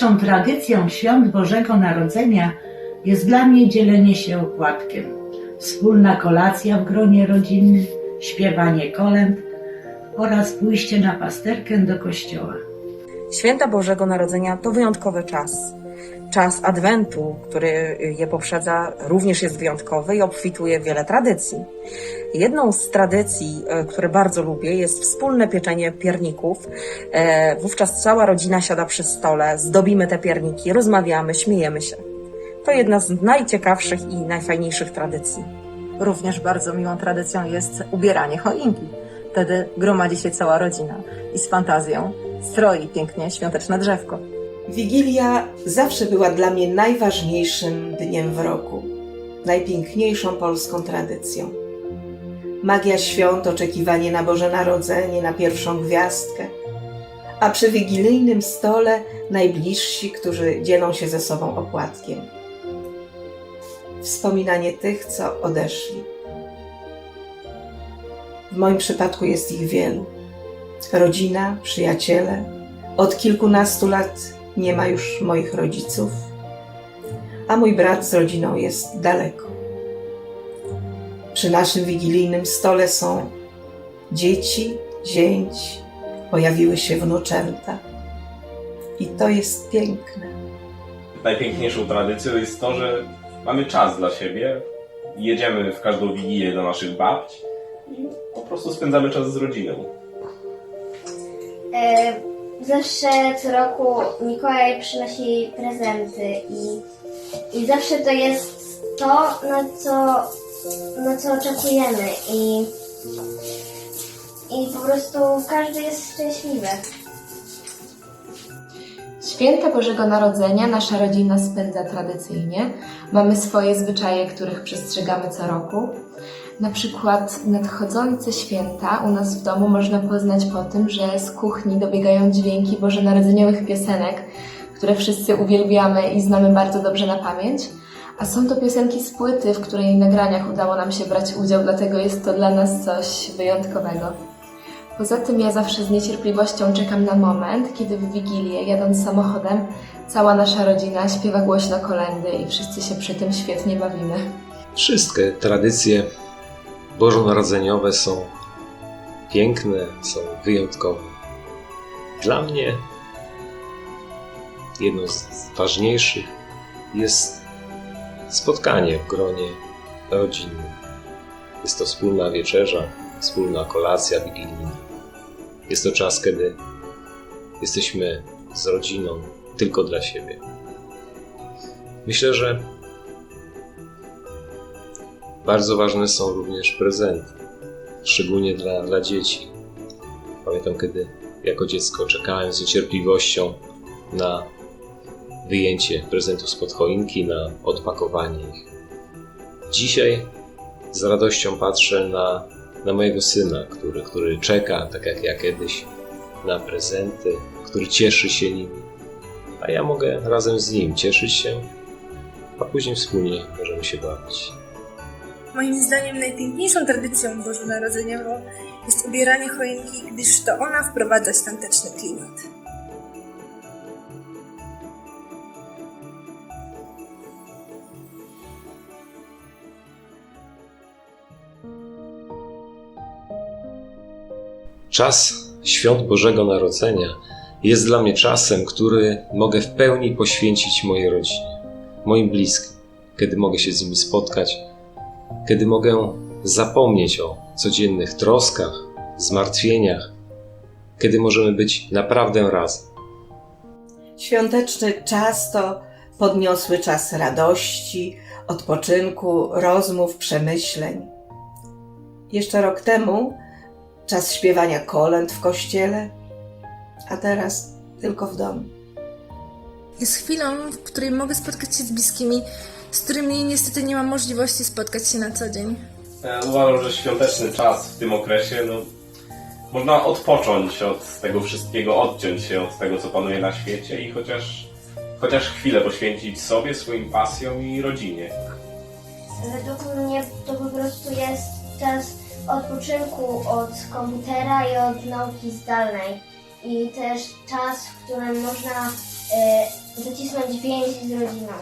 Najpiękniejszą tradycją świąt Bożego Narodzenia jest dla mnie dzielenie się opłatkiem. Wspólna kolacja w gronie rodzinnym, śpiewanie kolęd oraz pójście na pasterkę do kościoła. Święta Bożego Narodzenia to wyjątkowy czas. Czas Adwentu, który je poprzedza, również jest wyjątkowy i obfituje w wiele tradycji. Jedną z tradycji, e, które bardzo lubię, jest wspólne pieczenie pierników. E, Wówczas cała rodzina siada przy stole, zdobimy te pierniki, rozmawiamy, śmiejemy się. To jedna z najciekawszych i najfajniejszych tradycji. Również bardzo miłą tradycją jest ubieranie choinki. Wtedy gromadzi się cała rodzina i z fantazją stroi pięknie świąteczne drzewko. Wigilia zawsze była dla mnie najważniejszym dniem w roku, najpiękniejszą polską tradycją. Magia świąt, oczekiwanie na Boże Narodzenie, na pierwszą gwiazdkę, a przy wigilijnym stole najbliżsi, którzy dzielą się ze sobą opłatkiem. Wspominanie tych, co odeszli. W moim przypadku jest ich wielu. Rodzina, przyjaciele. Od kilkunastu lat nie ma już moich rodziców, a mój brat z rodziną jest daleko. Przy naszym wigilijnym stole są dzieci, zięć, pojawiły się wnuczęta. I to jest piękne. Najpiękniejszą tradycją jest to, że mamy czas dla siebie. Jedziemy w każdą wigilię do naszych babci i po prostu spędzamy czas z rodziną. E, Zawsze co roku Mikołaj przynosi prezenty i, i zawsze to jest to, na co, na co oczekujemy i, i po prostu każdy jest szczęśliwy. Święta Bożego Narodzenia nasza rodzina spędza tradycyjnie. Mamy swoje zwyczaje, których przestrzegamy co roku. Na przykład nadchodzące święta u nas w domu można poznać po tym, że z kuchni dobiegają dźwięki bożonarodzeniowych piosenek, które wszyscy uwielbiamy i znamy bardzo dobrze na pamięć. A są to piosenki z płyty, w której nagraniach udało nam się brać udział, dlatego jest to dla nas coś wyjątkowego. Poza tym ja zawsze z niecierpliwością czekam na moment, kiedy w Wigilię, jadąc samochodem, cała nasza rodzina śpiewa głośno kolendy i wszyscy się przy tym świetnie bawimy. Wszystkie tradycje bożonarodzeniowe są piękne, są wyjątkowe. Dla mnie jedną z ważniejszych jest spotkanie w gronie rodzinnym. Jest to wspólna wieczerza, wspólna kolacja wigilijna. Jest to czas, kiedy jesteśmy z rodziną tylko dla siebie. Myślę, że bardzo ważne są również prezenty, szczególnie dla, dla dzieci. Pamiętam, kiedy jako dziecko czekałem z niecierpliwością na wyjęcie prezentów spod choinki, na odpakowanie ich. Dzisiaj z radością patrzę na, na mojego syna, który, który czeka, tak jak ja kiedyś, na prezenty, który cieszy się nimi, a ja mogę razem z nim cieszyć się, a później wspólnie możemy się bawić. Moim zdaniem najpiękniejszą tradycją bożonarodzeniową jest ubieranie choinki, gdyż to ona wprowadza świąteczny klimat. Czas świąt Bożego Narodzenia jest dla mnie czasem, który mogę w pełni poświęcić mojej rodzinie, moim bliskim, kiedy mogę się z nimi spotkać, kiedy mogę zapomnieć o codziennych troskach, zmartwieniach, kiedy możemy być naprawdę razem. Świąteczny czas to podniosły czas radości, odpoczynku, rozmów, przemyśleń. Jeszcze rok temu czas śpiewania kolęd w kościele, a teraz tylko w domu. Jest chwilą, w której mogę spotkać się z bliskimi, z którymi niestety nie mam możliwości spotkać się na co dzień. Ja uważam, że świąteczny czas w tym okresie, no, można odpocząć od tego wszystkiego, odciąć się od tego, co panuje na świecie i chociaż, chociaż chwilę poświęcić sobie, swoim pasjom i rodzinie. Według mnie to po prostu jest czas odpoczynku od komputera i od nauki zdalnej. I też czas, w którym można y, zacisnąć więź z rodziną.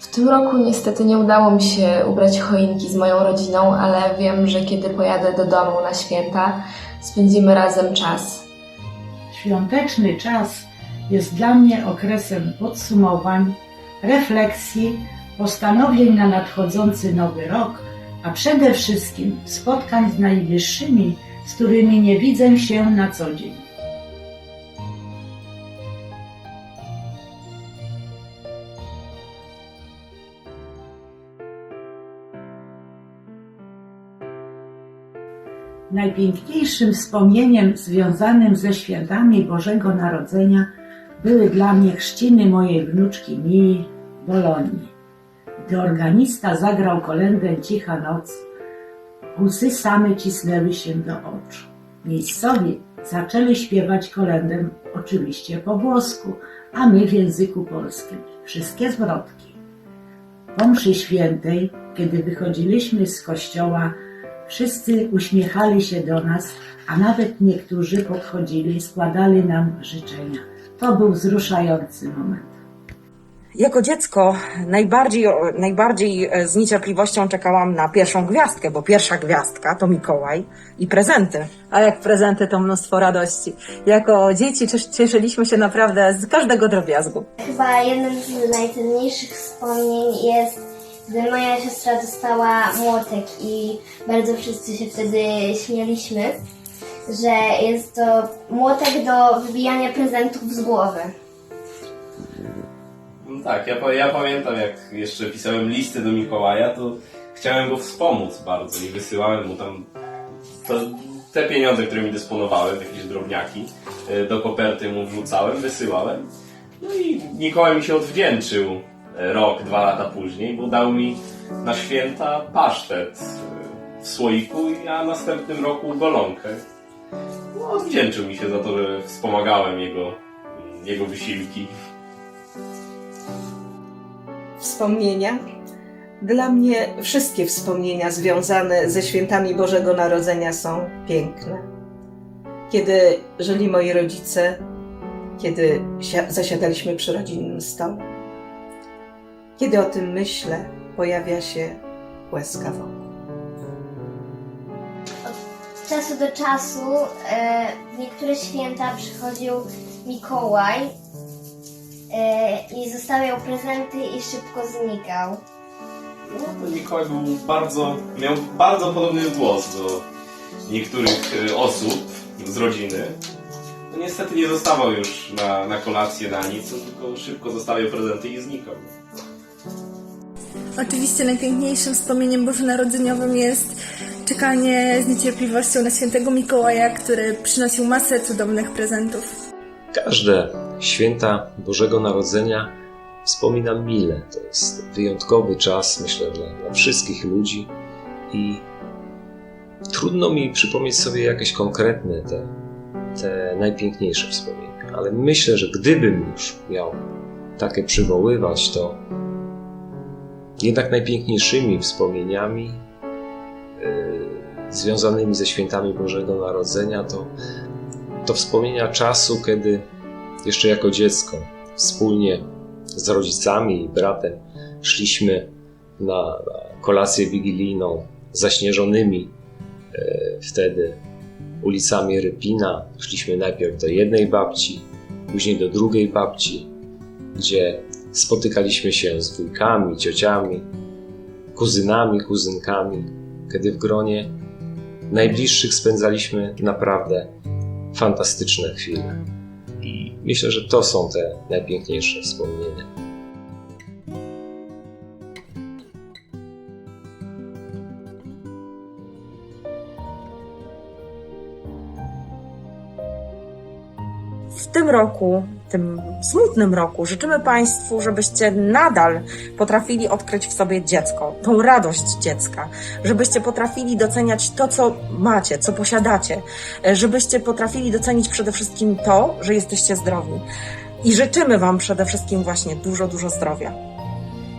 W tym roku niestety nie udało mi się ubrać choinki z moją rodziną, ale wiem, że kiedy pojadę do domu na święta, spędzimy razem czas. Świąteczny czas jest dla mnie okresem podsumowań, refleksji, postanowień na nadchodzący nowy rok, a przede wszystkim spotkań z najbliższymi, z którymi nie widzę się na co dzień. Najpiękniejszym wspomnieniem związanym ze świętami Bożego Narodzenia były dla mnie chrzciny mojej wnuczki Mii Bolonii. Gdy organista zagrał kolędę Cicha Noc, łzy same cisnęły się do oczu. Miejscowi zaczęli śpiewać kolędę oczywiście po włosku, a my w języku polskim. Wszystkie zwrotki. Po mszy świętej, kiedy wychodziliśmy z kościoła, wszyscy uśmiechali się do nas, a nawet niektórzy podchodzili i składali nam życzenia. To był wzruszający moment. Jako dziecko najbardziej, najbardziej e, z niecierpliwością czekałam na pierwszą gwiazdkę, bo pierwsza gwiazdka to Mikołaj i prezenty. A jak prezenty to mnóstwo radości. Jako dzieci cies- cieszyliśmy się naprawdę z każdego drobiazgu. Chyba jednym z najcenniejszych wspomnień jest, gdy moja siostra dostała młotek i bardzo wszyscy się wtedy śmieliśmy, że jest to młotek do wybijania prezentów z głowy. No tak, ja, ja pamiętam jak jeszcze pisałem listy do Mikołaja, to chciałem go wspomóc bardzo i wysyłałem mu tam te pieniądze, którymi dysponowałem, jakieś drobniaki, e, do koperty mu wrzucałem, wysyłałem. No i Mikołaj mi się odwdzięczył e, rok, dwa lata później, bo dał mi na święta pasztet e, w słoiku, a następnym roku golonkę. No, odwdzięczył mi się za to, że wspomagałem jego, jego wysiłki. Wspomnienia? Dla mnie wszystkie wspomnienia związane ze świętami Bożego Narodzenia są piękne. Kiedy żyli moi rodzice, kiedy sia- zasiadaliśmy przy rodzinnym stole. Kiedy o tym myślę, pojawia się łezka wokół. Czasu do czasu e, w niektóre święta przychodził Mikołaj e, i zostawiał prezenty i szybko znikał. No, to Mikołaj był bardzo, miał bardzo podobny głos do niektórych e, osób z rodziny. No niestety nie zostawał już na, na kolację, na nic, tylko szybko zostawiał prezenty i znikał. Oczywiście najpiękniejszym wspomnieniem bożonarodzeniowym jest czekanie z niecierpliwością na świętego Mikołaja, który przynosił masę cudownych prezentów. Każde święta Bożego Narodzenia wspominam mile. To jest wyjątkowy czas, myślę, dla, dla wszystkich ludzi i trudno mi przypomnieć sobie jakieś konkretne te, te najpiękniejsze wspomnienia, ale myślę, że gdybym już miał takie przywoływać, to jednak najpiękniejszymi wspomnieniami yy, związanymi ze świętami Bożego Narodzenia to, to wspomnienia czasu, kiedy jeszcze jako dziecko wspólnie z rodzicami i bratem szliśmy na, kolację wigilijną zaśnieżonymi e, wtedy ulicami Rypina. Szliśmy najpierw do jednej babci, później do drugiej babci, gdzie spotykaliśmy się z wujkami, ciociami, kuzynami, kuzynkami, kiedy w gronie najbliższych spędzaliśmy naprawdę fantastyczne chwile. Myślę, że to są te najpiękniejsze wspomnienia. W tym roku, tym smutnym roku, życzymy Państwu, żebyście nadal potrafili odkryć w sobie dziecko, tą radość dziecka, żebyście potrafili doceniać to, co macie, co posiadacie, żebyście potrafili docenić przede wszystkim to, że jesteście zdrowi. I życzymy Wam przede wszystkim właśnie dużo, dużo zdrowia.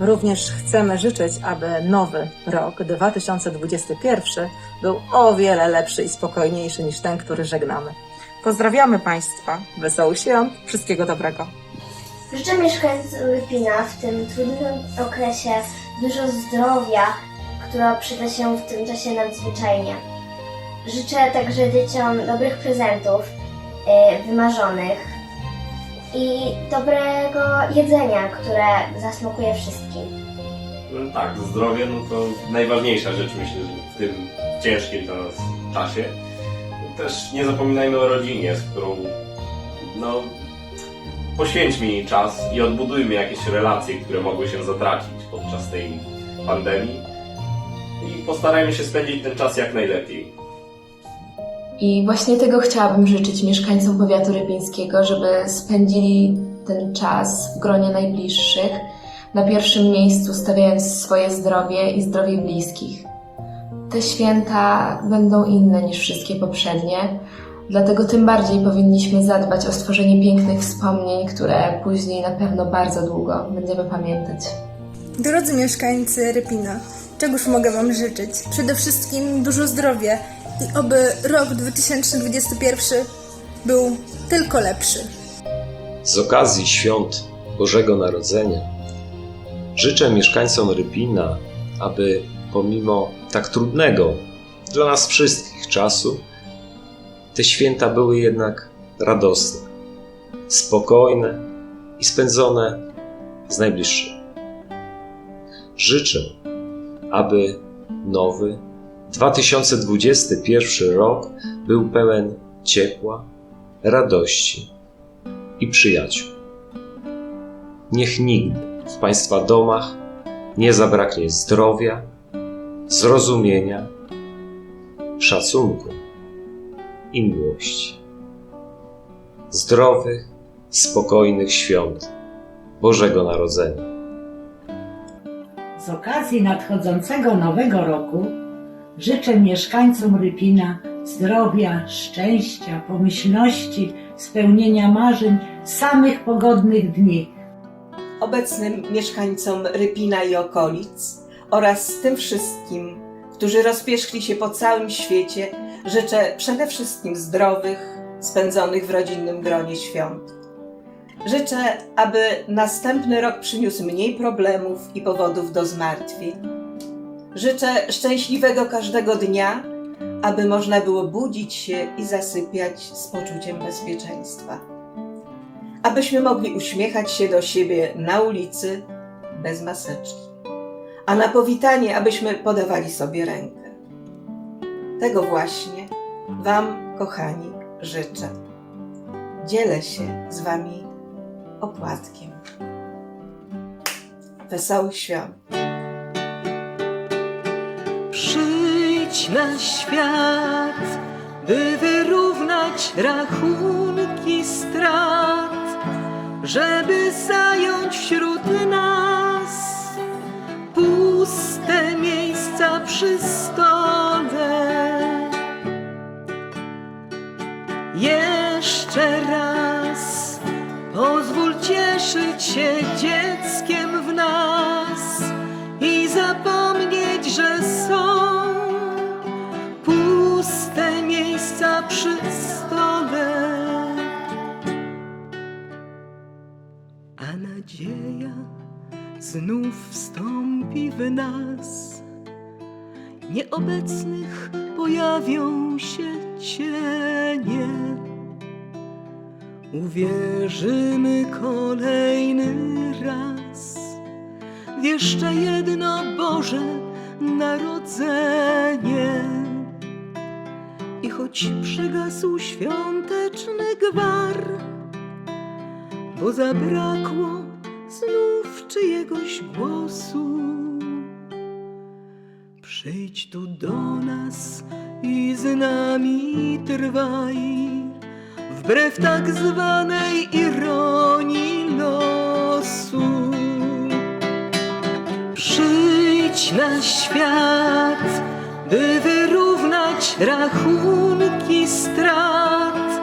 Również chcemy życzyć, aby nowy rok 2021 był o wiele lepszy i spokojniejszy niż ten, który żegnamy. Pozdrawiamy Państwa. Wesołych świąt. Wszystkiego dobrego. Życzę mieszkańcom Lipina w tym trudnym okresie dużo zdrowia, które przyda się w tym czasie nadzwyczajnie. Życzę także dzieciom dobrych prezentów, yy, wymarzonych i dobrego jedzenia, które zasmakuje wszystkim. No Tak, zdrowie no to najważniejsza rzecz myślę, że w tym ciężkim dla nas czasie. Też nie zapominajmy o rodzinie, z którą no poświęćmy jej czas i odbudujmy jakieś relacje, które mogły się zatracić podczas tej pandemii i postarajmy się spędzić ten czas jak najlepiej. I właśnie tego chciałabym życzyć mieszkańcom powiatu rypińskiego, żeby spędzili ten czas w gronie najbliższych, na pierwszym miejscu stawiając swoje zdrowie i zdrowie bliskich. Te święta będą inne niż wszystkie poprzednie, dlatego tym bardziej powinniśmy zadbać o stworzenie pięknych wspomnień, które później na pewno bardzo długo będziemy pamiętać. Drodzy mieszkańcy Rypina, czegoż mogę Wam życzyć? Przede wszystkim dużo zdrowia i oby rok 2021 był tylko lepszy. Z okazji świąt Bożego Narodzenia życzę mieszkańcom Rypina, aby pomimo tak trudnego dla nas wszystkich czasu, te święta były jednak radosne, spokojne i spędzone z najbliższymi. Życzę, aby nowy 2021 rok był pełen ciepła, radości i przyjaciół. Niech nigdy w Państwa domach nie zabraknie zdrowia, zrozumienia, szacunku i miłości. Zdrowych, spokojnych świąt Bożego Narodzenia. Z okazji nadchodzącego nowego roku życzę mieszkańcom Rypina zdrowia, szczęścia, pomyślności, spełnienia marzeń, samych pogodnych dni. obecnym mieszkańcom Rypina i okolic oraz tym wszystkim, którzy rozpierzchli się po całym świecie, życzę przede wszystkim zdrowych, spędzonych w rodzinnym gronie świąt. Życzę, aby następny rok przyniósł mniej problemów i powodów do zmartwień. Życzę szczęśliwego każdego dnia, aby można było budzić się i zasypiać z poczuciem bezpieczeństwa abyśmy mogli uśmiechać się do siebie na ulicy bez maseczki, a na powitanie, abyśmy podawali sobie rękę. Tego właśnie Wam, kochani, życzę. Dzielę się z Wami opłatkiem. Wesołych świąt! Przyjdź na świat, by wyrównać rachunki strat, żeby zająć wśród nas przy stole. Jeszcze raz pozwól cieszyć się dzieckiem w nas i zapomnieć, że są puste miejsca przy stole. A nadzieja znów wstąpi w nas. Nieobecnych pojawią się cienie. Uwierzymy kolejny raz w jeszcze jedno Boże Narodzenie. I choć przygasł świąteczny gwar, bo zabrakło znów czyjegoś głosu, przyjdź tu do nas i z nami trwaj wbrew tak zwanej ironii losu. Przyjdź na świat, by wyrównać rachunki strat,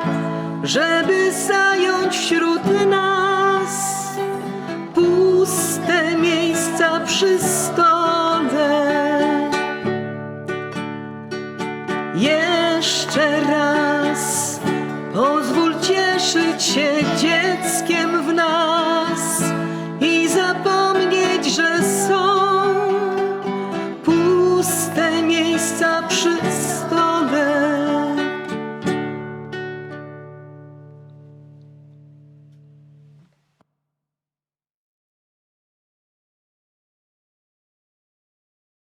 żeby zająć wśród nas puste miejsca przy jeszcze raz pozwól cieszyć się